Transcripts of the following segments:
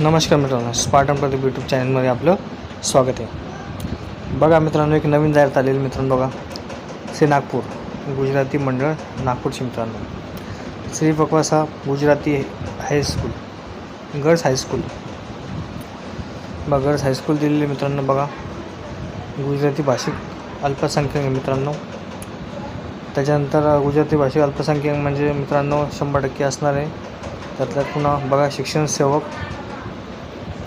नमस्कार मित्रांनो Spartan Pradeep YouTube चॅनलमध्ये आपलं स्वागत आहे. बघा मित्रांनो एक नवीन जाहिरात आलेली मित्रांनो बघा. श्री नागपूर गुजराती मंडळ नागपूरचे मित्रांनो. Shri बकवासा Gujarati high school girls high school बघा गर्ल्स हायस्कूल दिलेले मित्रांनो बघा. गुजराती भाषिक अल्पसंख्याक मित्रांनो. त्याच्यानंतर गुजराती भाषिक अल्पसंख्याक म्हणजे मित्रांनो शंभर टक्के असणार आहे. त्यातल्या पुन्हा बघा शिक्षण सेवक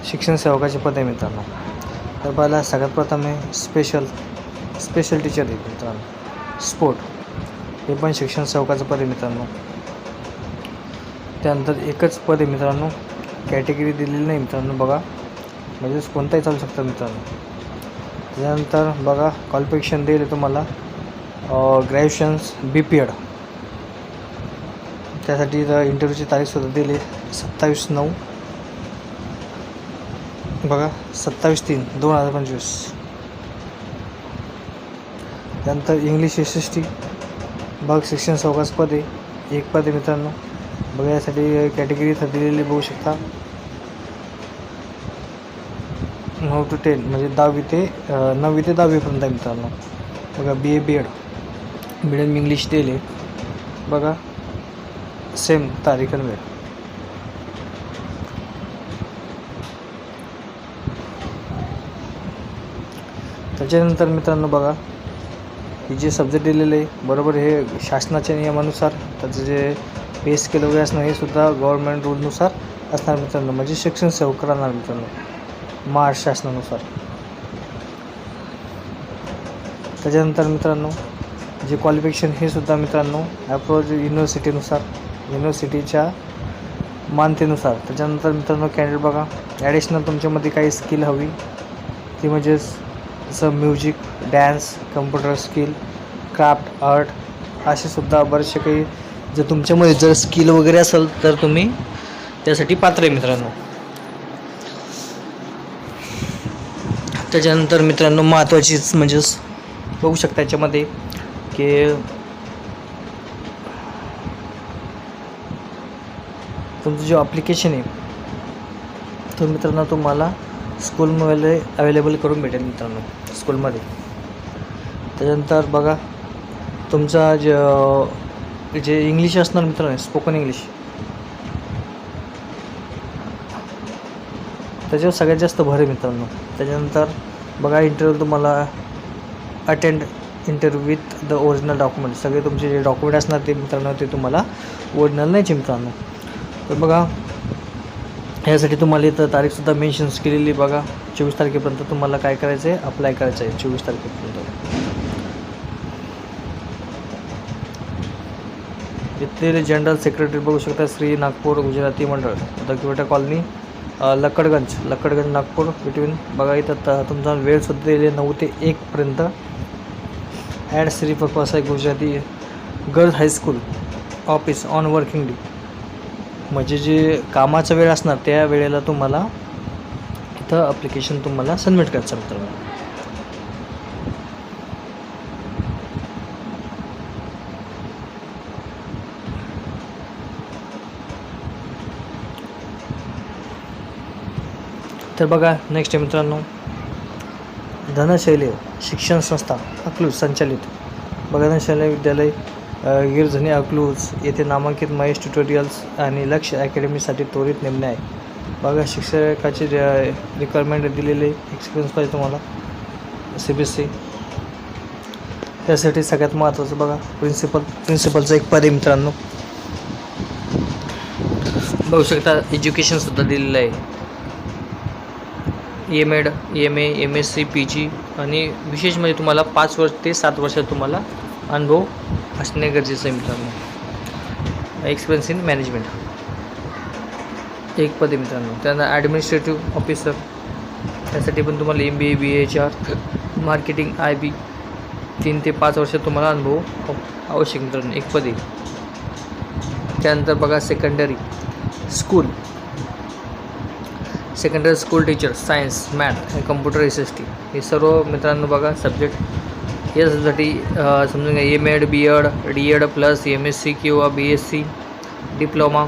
शिक्षण सेवकाचे पदे मित्रांनो. तर पहिला सगळ्यात प्रथम आहे स्पेशल स्पेशल टीचर आहे मित्रांनो. स्पोर्ट हे पण शिक्षण सेवकाचं पद आहे मित्रांनो. त्यानंतर एकच पद आहे मित्रांनो. कॅटेगरी दिलेली नाही मित्रांनो बघा. म्हणजेच कोणताही चालू शकतं मित्रांनो. त्यानंतर बघा क्वालिफिकेशन देईल तुम्हाला. ग्रॅज्युएशन्स बी पी एड त्यासाठी इंटरव्ह्यूची तारीखसुद्धा दिली सत्तावीस नऊ. बघा सत्तावीस तीन दोन हजार पंचवीस. त्यानंतर इंग्लिश एस एस टी बघ शिक्षण चौकास पद आहे एक पद आहे मित्रांनो. बघा यासाठी कॅटेगरी इथं दिलेली बघू शकता. नऊ टू टेन म्हणजे दहावी ते नववी ते दहावीपर्यंत आहे मित्रांनो. बघा B A B Ed medium English दिले बघा सेम तारीख आणि वेळ. त्याच्यानंतर मित्रांनो बघा हे जे सब्जेक्ट दिलेले आहे बरोबर हे शासनाच्या नियमानुसार त्याचं जे पे स्केल वगैरे असणार हे सुद्धा गव्हर्मेंट रूलनुसार असणार मित्रांनो. म्हणजे शिक्षण सेवक राहणार मित्रांनो महाराष्ट्र शासनानुसार. त्याच्यानंतर मित्रांनो जे क्वालिफिकेशन हे सुद्धा मित्रांनो ॲप्रोज युनिव्हर्सिटीनुसार युनिव्हर्सिटीच्या मानतेनुसार. त्याच्यानंतर मित्रांनो कॅन्डिडेट बघा ॲडिशनल तुमच्यामध्ये काही स्किल हवी ती म्हणजेच जसं music dance computer skill craft art असे सुद्धा बरेचसे काही जर तुमच्यामध्ये जर स्किल वगैरे असेल तर तुम्ही त्यासाठी पात्र आहे मित्रांनो. त्याच्यानंतर मित्रांनो महत्त्वाचीच म्हणजेच बघू शकता याच्यामध्ये की तुमचं जे ॲप्लिकेशन आहे तो मित्रांनो तुम्हाला स्कूलमध्ये अवेलेबल करून भेटेल मित्रांनो. स्कूलमध्ये. त्याच्यानंतर बघा तुमचा जे जे इंग्लिश असणार मित्रांनो स्पोकन इंग्लिश त्याच्यावर सगळ्यात जास्त भर आहे मित्रांनो. त्याच्यानंतर बघा इंटरव्ह्यू तुम्हाला attend interview with the original document सगळे तुमचे जे डॉक्युमेंट असणार ते मित्रांनो ते तुम्हाला ओरिजिनल नाहीचे मित्रांनो. तर बघा ह्यासाठी तुम्हाला इथं तारीखसुद्धा मेन्शन्स केलेली बघा. चोवीस तारखेपर्यंत तुम्हाला काय करायचं आहे अप्लाय करायचं आहे चोवीस तारखेपर्यंत. इथले जनरल सेक्रेटरी बघू शकता श्री नागपूर गुजराती मंडळ दकिवटा कॉलनी लक्कडगंज लक्कडगंज नागपूर बिटवीन बघा इथं त तुमचा वेळसुद्धा दिलेली नऊ ते एकपर्यंत add Shri Pappasaheb Gujarati girls high school office on working day म्हणजे जे कामाचा वेळ असणार त्या वेळेला तुम्हाला इथं अप्लिकेशन तुम्हाला सबमिट करायचं मित्रांनो. तर बघा नेक्स्ट आहे मित्रांनो. धनशैली शिक्षण संस्था अकलूज संचालित. बघा धनशैली विद्यालय गिरझणी अकलूज येथे नामांकित महेश ट्युटोरियल्स आणि लक्ष अकॅडमीसाठी त्वरित नेमणे आहे. बघा शिक्षकाची रिक्वायरमेंट दिलेले एक्सपिरियन्स पाहिजे तुम्हाला. सी बी एस सी त्यासाठी सगळ्यात महत्त्वाचं बघा प्रिन्सिपल प्रिन्सिपलचं एक पद आहे मित्रांनो. बघू शकता एज्युकेशनसुद्धा दिलेलं आहे. M Ed M A M S C P G आणि विशेष म्हणजे तुम्हाला पाच वर्ष ते सात वर्षात तुम्हाला अनुभव असणे गरजेचं आहे मित्रांनो. एक्सपिरियन्स इन मॅनेजमेंट एक पद आहे मित्रांनो. त्यानंतर ॲडमिनिस्ट्रेटिव्ह ऑफिसर त्यासाठी पण तुम्हाला M B A B H R marketing I B तीन ते पाच वर्ष तुम्हाला अनुभव आवश्यक मित्रांनो. एक पद आहे. त्यानंतर बघा secondary school secondary school teacher science math आणि कम्प्युटर एस एस टी हे सर्व मित्रांनो बघा सब्जेक्ट यासाठी समजून घ्या M Ed B Ed D Ed plus M S C किंवा बी एस सी डिप्लोमा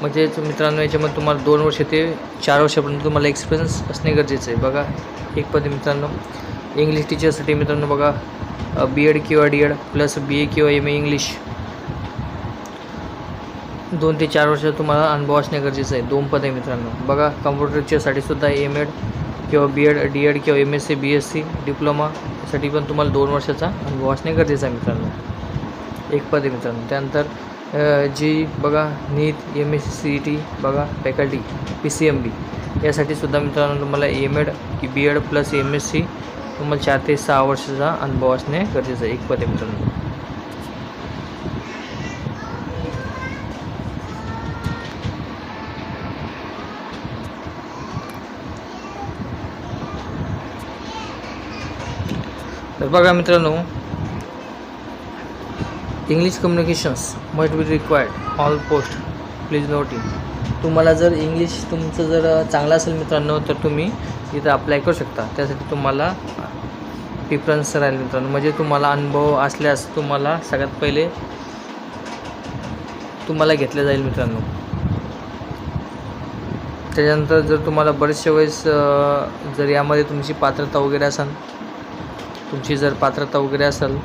म्हणजेच मित्रांनो याच्यामध्ये तुम्हाला दोन वर्ष ते चार वर्षापर्यंत तुम्हाला एक्सपिरियन्स असणे गरजेचं आहे. बघा एक पद मित्रांनो. इंग्लिश टीचरसाठी मित्रांनो बघा बी एड किंवा D Ed plus B A किंवा एम ए इंग्लिश दोन ते चार वर्ष तुम्हाला अनुभव असणे गरजेचं आहे. दोन पद आहे मित्रांनो. बघा कम्प्युटरच्यासाठी सुद्धा एम एड किंवा बी एड डी एड किंवा M S C B S C diploma यासाठी पण तुम्हाला दोन वर्षाचा अनुभव असणे गरजेचं आहे मित्रांनो. एक पद आहे मित्रांनो. त्यानंतर जी बघा NEET M S C T बघा faculty P C M B यासाठी सुद्धा मित्रांनो तुम्हाला एम एड की B Ed plus M S C तुम्हाला चार ते सहा वर्षाचा अनुभव असणे गरजेचं आहे. एक पद आहे मित्रांनो. तर बघा मित्रांनो English communications must be required all post please note in तुम्हाला जर इंग्लिश तुमचं जर चांगलं असेल मित्रांनो तर तुम्ही इथं अप्लाय करू शकता. त्यासाठी तुम्हाला प्रिफरन्स राहील मित्रांनो. म्हणजे तुम्हाला अनुभव असल्यास तुम्हाला सगळ्यात पहिले तुम्हाला घेतलं जाईल मित्रांनो. त्याच्यानंतर जर तुम्हाला बरेचशे वेळेस जर यामध्ये तुमची पात्रता वगैरे असेल तुमची जर पात्रता वगैरे असेल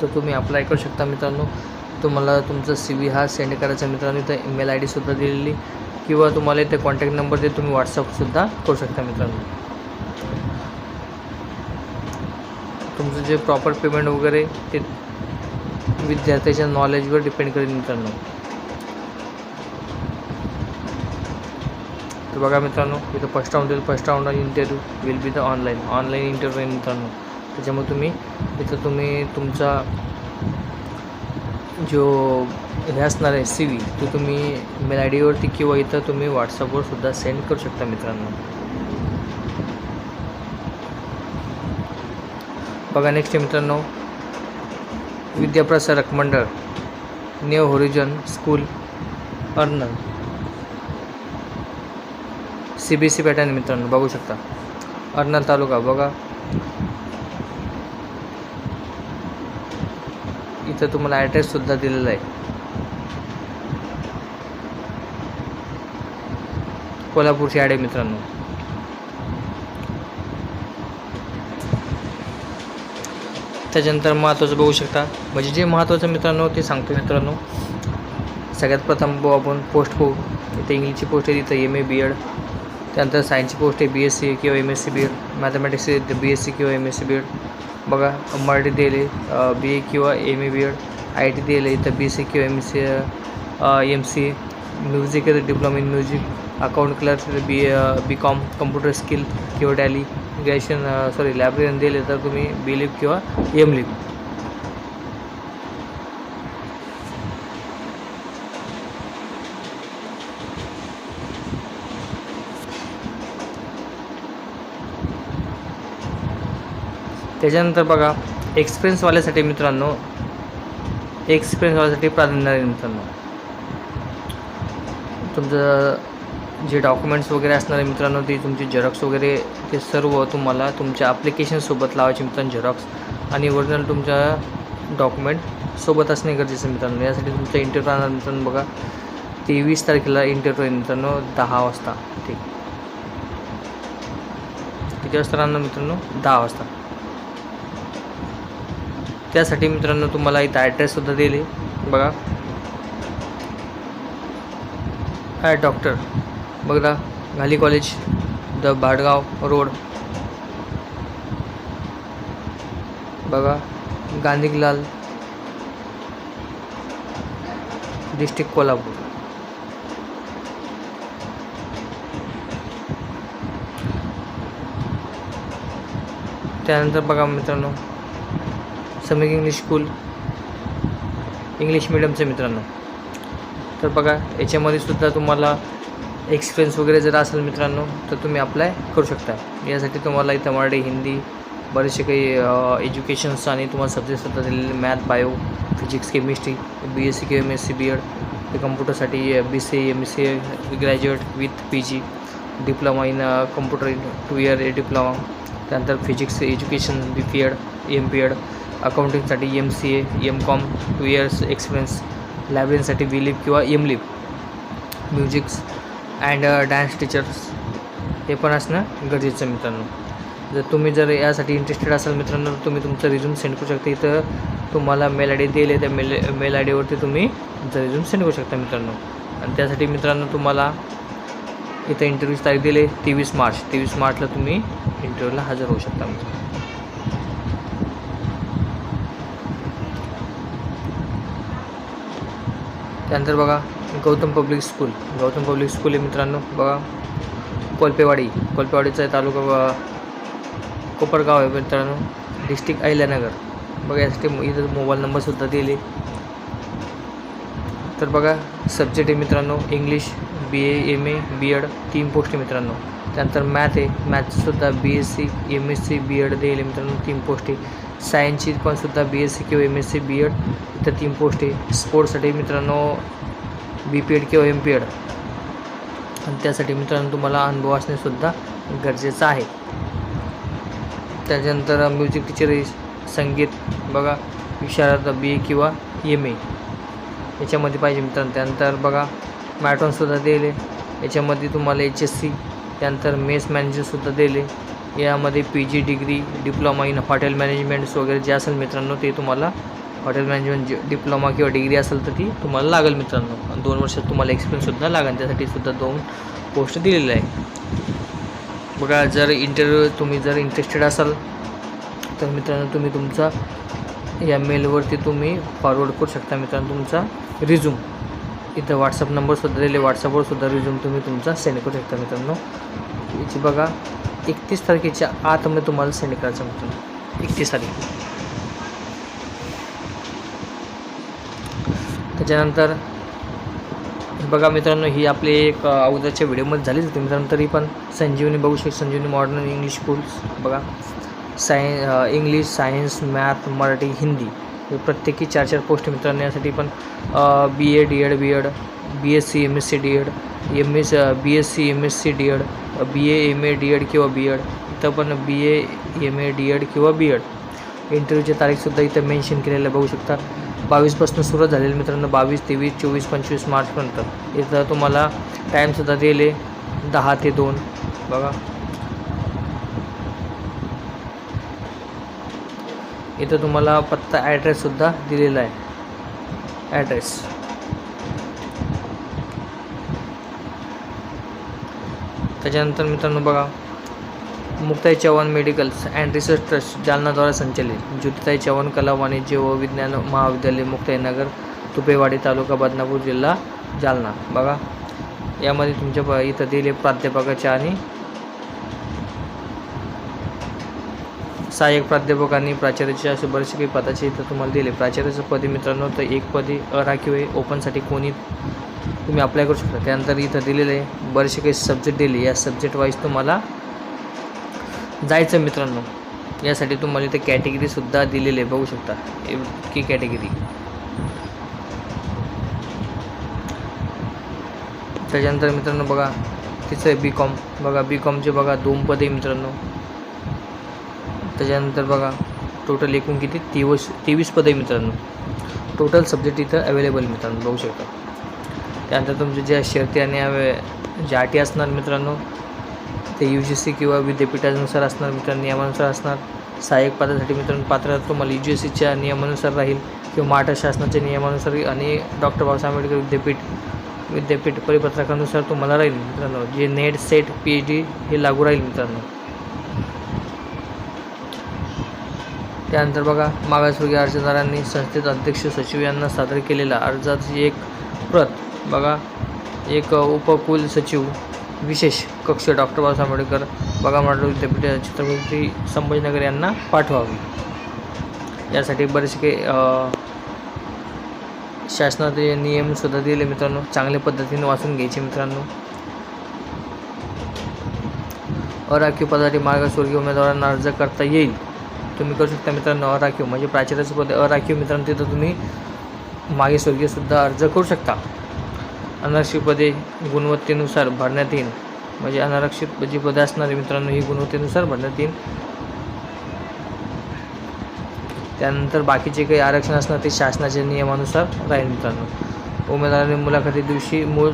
तर तुम्ही अप्लाय करू शकता मित्रांनो. तुम्हाला तुमचा सी व्ही हा सेंड करायचा मित्रांनो. इथं ईमेल आय डीसुद्धा दिलेली किंवा तुम्हाला इथे कॉन्टॅक्ट नंबर दे तुम्ही व्हॉट्सअपसुद्धा करू शकता मित्रांनो. तुमचं जे प्रॉपर पेमेंट वगैरे ते विद्यार्थ्याच्या नॉलेजवर डिपेंड करेल मित्रांनो. तर बघा मित्रांनो इथं फर्स्ट राऊंड येईल. First round interview will be the online online interview आहे मित्रांनो. त्याच्यामुळे तुम्ही इथं तुम्ही तुमचा जो हे असणार आहे सी व्ही तो तुम्ही मेल आय डीवरती किंवा इथं तुम्ही व्हॉट्सअपवर सुद्धा सेंड करू शकता मित्रांनो. बघा नेक्स्ट मित्रांनो Vidyaprasarak Mandal new horizon school अर्नल C B C pattern मित्रांनो बघू शकता. अर्नल तालुका बघा. इथं तुम्हाला ॲड्रेससुद्धा दिलेला आहे. कोल्हापूरची ॲड आहे मित्रांनो. त्याच्यानंतर महत्त्वाचं बघू शकता. म्हणजे जे महत्त्वाचं मित्रांनो ते सांगतो मित्रांनो. सगळ्यात प्रथम बघू आपण पोस्ट बघू. इथे इंग्लिशची पोस्ट आहे तिथं एम ए बी एड त्यानंतर सायन्सची पोस्ट आहे बी एस सी किंवा M S C B Ed mathematics B S C किंवा M S C B Ed बघा मराठी दिले बी ए किंवा M A B Ed I T दिले तर बी सी किंवा M C M C music आहे diploma in music account clerk B B com computer skill किंवा tally graduation sorry librarian दिले तर तुम्ही बी लिप किंवा एम लिप त्याच्यानंतर बघा एक्सपिरियन्सवाल्यासाठी मित्रांनो एक्सपिरियन्सवाल्यासाठी प्राधान्य आहे मित्रांनो. तुमचं जे डॉक्युमेंट्स वगैरे असणारे मित्रांनो ते तुमचे झेरॉक्स वगैरे ते सर्व तुम्हाला तुमच्या ॲप्लिकेशनसोबत लावायचे मित्रांनो झेरॉक्स आणि ओरिजिनल तुमच्या डॉक्युमेंट सोबत असणे गरजेचं आहे मित्रांनो. यासाठी तुमचा इंटरव्ह्यू राहणार मित्रांनो बघा. तेवीस तारखेला इंटरव्ह्यू आहे मित्रांनो दहा वाजता. ठीक. किती वाजता राहणार मित्रांनो? दहा वाजता. त्यासाठी मित्रांनो तुम्हाला इथं ॲड्रेससुद्धा दिले. बघा. हाय डॉक्टर बघा घाली कॉलेज द भाडगाव रोड बघा गांधीलाल डिस्ट्रिक्ट कोल्हापूर. त्यानंतर बघा मित्रांनो समिक इंग्लिश स्कूल इंग्लिश मिडियमचे मित्रांनो. तर बघा याच्यामध्ये सुद्धा तुम्हाला एक्सपिरियन्स वगैरे जर असेल मित्रांनो तर तुम्ही अप्लाय करू शकता. यासाठी तुम्हाला इथं मराठी हिंदी बरेचसे काही एज्युकेशन्स आणि तुम्हाला सब्जेक्ट सुद्धा दिलेले math bio physics chemistry B S C किंवा M S C B Ed ते कम्प्युटरसाठी B C M S C graduate with P G diploma in computer in two year diploma त्यानंतर physics education B P Ed M P Ed अकाउंटिंगसाठी M C A M com two years experience लायब्ररीसाठी B lib किंवा M lib. Musics and dance teachers हे पण असणं गरजेचं आहे मित्रांनो. जर तुम्ही जर यासाठी इंटरेस्टेड असाल मित्रांनो तर तुम्ही तुमचं रिझ्यूम सेंड करू शकता. इथं तुम्हाला मेल आय डी दिले त्या मेल मेल आय डीवरती तुम्ही तुमचा रिझ्यूम सेंड करू शकता मित्रांनो. आणि त्यासाठी मित्रांनो तुम्हाला इथं इंटरव्ह्यूची तारीख दिली तेवीस मार्च. तेवीस मार्चला तुम्ही इंटरव्ह्यूला हजर होऊ शकता मित्रांनो. त्यानंतर बघा Gautam public school. Gautam public school आहे मित्रांनो बघा. कोलपेवाडी. कोलपेवाडीचा तालुका ब- कोपरगाव आहे मित्रांनो. डिस्ट्रिक्ट अहिल्यानगर. बघा यासाठी इथं मोबाईल नंबरसुद्धा दिले. तर बघा सब्जेक्ट आहे मित्रांनो English B A M A B Ed तीन पोस्ट आहे मित्रांनो. त्यानंतर मॅथ आहे. मॅथसुद्धा B S C M S C B Ed दिले मित्रांनो तीन पोस्ट आहे. सायन्सची पण सुद्धा बी एस सी किंवा M S C B Ed इथं तीन पोस्ट आहे. स्पोर्ट्ससाठी मित्रांनो बी पी एड किंवा एम पी एड आणि त्यासाठी मित्रांनो तुम्हाला अनुभव असणेसुद्धा गरजेचं आहे. त्याच्यानंतर म्युझिक टीचर संगीत बघा विशारद बी ए किंवा एम ए याच्यामध्ये पाहिजे मित्रांनो त्यानंतर बघा मॅटॉनसुद्धा दिले. याच्यामध्ये तुम्हाला एच एस सी त्यानंतर मेस मॅनेजरसुद्धा दिले. यामध्ये P G degree diploma in hotel managements वगैरे जे असेल मित्रांनो ते तुम्हाला हॉटेल मॅनेजमेंट जे डिप्लोमा किंवा डिग्री असेल तर ती तुम्हाला लागेल मित्रांनो. आणि दोन वर्षात तुम्हाला एक्सपिरियन्ससुद्धा लागेल. त्यासाठी सुद्धा दोन पोस्ट दिलेल्या आहे. बघा जर इंटरव्ह्यू तुम्ही जर इंटरेस्टेड असाल तर मित्रांनो तुम्ही तुमचा या मेलवरती तुम्ही फॉरवर्ड करू शकता मित्रांनो तुमचा रिझ्यूम इथं व्हॉट्सअप नंबरसुद्धा दिले व्हॉट्सअपवर सुद्धा रिझ्यूम तुम्ही तुमचा सेंड करू शकता मित्रांनो. याची बघा एकतीस तारखेच्या आतमध्ये तुम्हाला सेंड करायचं म्हणतो. एकतीस तारीख. त्याच्यानंतर बघा मित्रांनो ही आपली एक अगोदरच्या व्हिडिओमध्ये झालीच होती मित्रांनो तरी पण संजीवनी बघू शकतो संजीवनी मॉडर्न इंग्लिश स्कूल्स बघा. साय English science math Marathi Hindi हे प्रत्येकी चार चार पोस्ट मित्रांनो यासाठी पण B A D Ed B Ed B S C M S C D Ed M S B S C M S C D Ed B A M A D Ed किंवा B Ed इथं पण B A M A D Ed किंवा B add इंटरव्ह्यूची तारीखसुद्धा इथं mention केलेलं बघू शकता. बावीसपासून सुरुवात झालेली मित्रांनो बावीस तेवीस चोवीस पंचवीस मार्चपर्यंत. इथं तुम्हाला टाईमसुद्धा दिले दहा ते दोन. बघा. इथं तुम्हाला पत्ता ॲड्रेससुद्धा दिलेला आहे. ॲड्रेस त्याच्यानंतर मित्रांनो बघा Muktai Chavan medicals and research trust जालनाद्वारे संचलित. ज्योतिताई चव्हाण कला वाणिज्य व विज्ञान महाविद्यालय मुक्ताईनगर तुपेवाडी तालुका बदनापूर जिल्हा जालना. बघा यामध्ये तुमच्या प इथं दिले प्राध्यापकाचे आणि सहाय्यक प्राध्यापक आणि प्राचार्याचे असे बरेचसे काही पदाचे इथं तुम्हाला दिले. प्राचार्याचं पदी मित्रांनो तर एक पदी अराखीव आहे. ओपनसाठी कोणी तुम्ही अप्लाय करू शकता. त्यानंतर इथं दिलेले आहे बरेचसे काही सब्जेक्ट दिले या सब्जेक्ट वाईज तुम्हाला जायचं मित्रांनो. यासाठी तुम्हाला इथे कॅटेगरीसुद्धा दिलेले आहे. बघू शकता. इतकी कॅटेगरी त्याच्यानंतर मित्रांनो बघा तिचं आहे बी कॉम बघा बी कॉमचे बघा दोन पदे मित्रांनो. त्याच्यानंतर बघा टोटल एकूण किती? तेवीस तेवीस पदे मित्रांनो. टोटल सब्जेक्ट इथं अवेलेबल मित्रांनो. बघू शकता. त्यानंतर तुमचे ज्या शर्ती आणि ज्या अटी असणार मित्रांनो ते यू जी सी किंवा विद्यापीठानुसार असणार मित्रांनो नियमानुसार असणार. सहाय्यक पदासाठी मित्रांनो पात्र तुम्हाला यू जी सीच्या नियमानुसार राहील किंवा महाराष्ट्र शासनाच्या नियमानुसार आणि डॉक्टर बाबासाहेब आंबेडकर विद्यापीठ विद्यापीठ परिपत्रकानुसार तुम्हाला राहील मित्रांनो. जे NET SET P H D हे लागू राहील मित्रांनो. त्यानंतर बघा मागासवर्गीय अर्जदारांनी संस्थेत अध्यक्ष सचिव यांना सादर केलेला अर्जाची एक प्रत बघा एक उपकुल सचिव विशेष कक्ष डॉक्टर बाबासाहेब आंबेडकर बघा मराठा विद्यापीठ छत्रपती संभाजीनगर यांना पाठवावी. यासाठी बरेचसे काही शासनाचे नियमसुद्धा दिले मित्रांनो. चांगल्या पद्धतीने वाचून घ्यायचे मित्रांनो. अराखीव पदासाठी मार्गस्वर्गीय उमेदवारांना अर्ज करता येईल. तुम्ही करू शकता मित्रांनो अराखीव. म्हणजे प्राचार्याचं पद अराखीव मित्रांनो तिथं तुम्ही मागे स्वर्गीयसुद्धा अर्ज करू शकता. अनारक्षित पदे गुणवत्तेनुसार भरण्यात येईल. म्हणजे अनारक्षित जी पदे असणारे मित्रांनो ही गुणवत्तेनुसार भरण्यात येईल. त्यानंतर बाकीचे काही आरक्षण असणार ते शासनाच्या नियमानुसार राहील मित्रांनो. उमेदवाराने मुलाखती दिवशी मूळ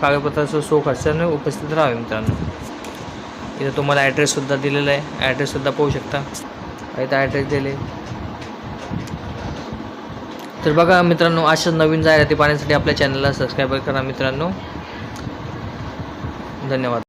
कागदपत्राचं सो खर्चाने उपस्थित राहावे मित्रांनो. इथं तुम्हाला ॲड्रेससुद्धा दिलेला आहे. ॲड्रेससुद्धा पाहू शकता. इथं ॲड्रेस दिले तर बघा मित्रांनो अशाच नवीन जाहिराती पाहण्यासाठी आपल्या चॅनलला सबस्क्राईब करा मित्रांनो. धन्यवाद.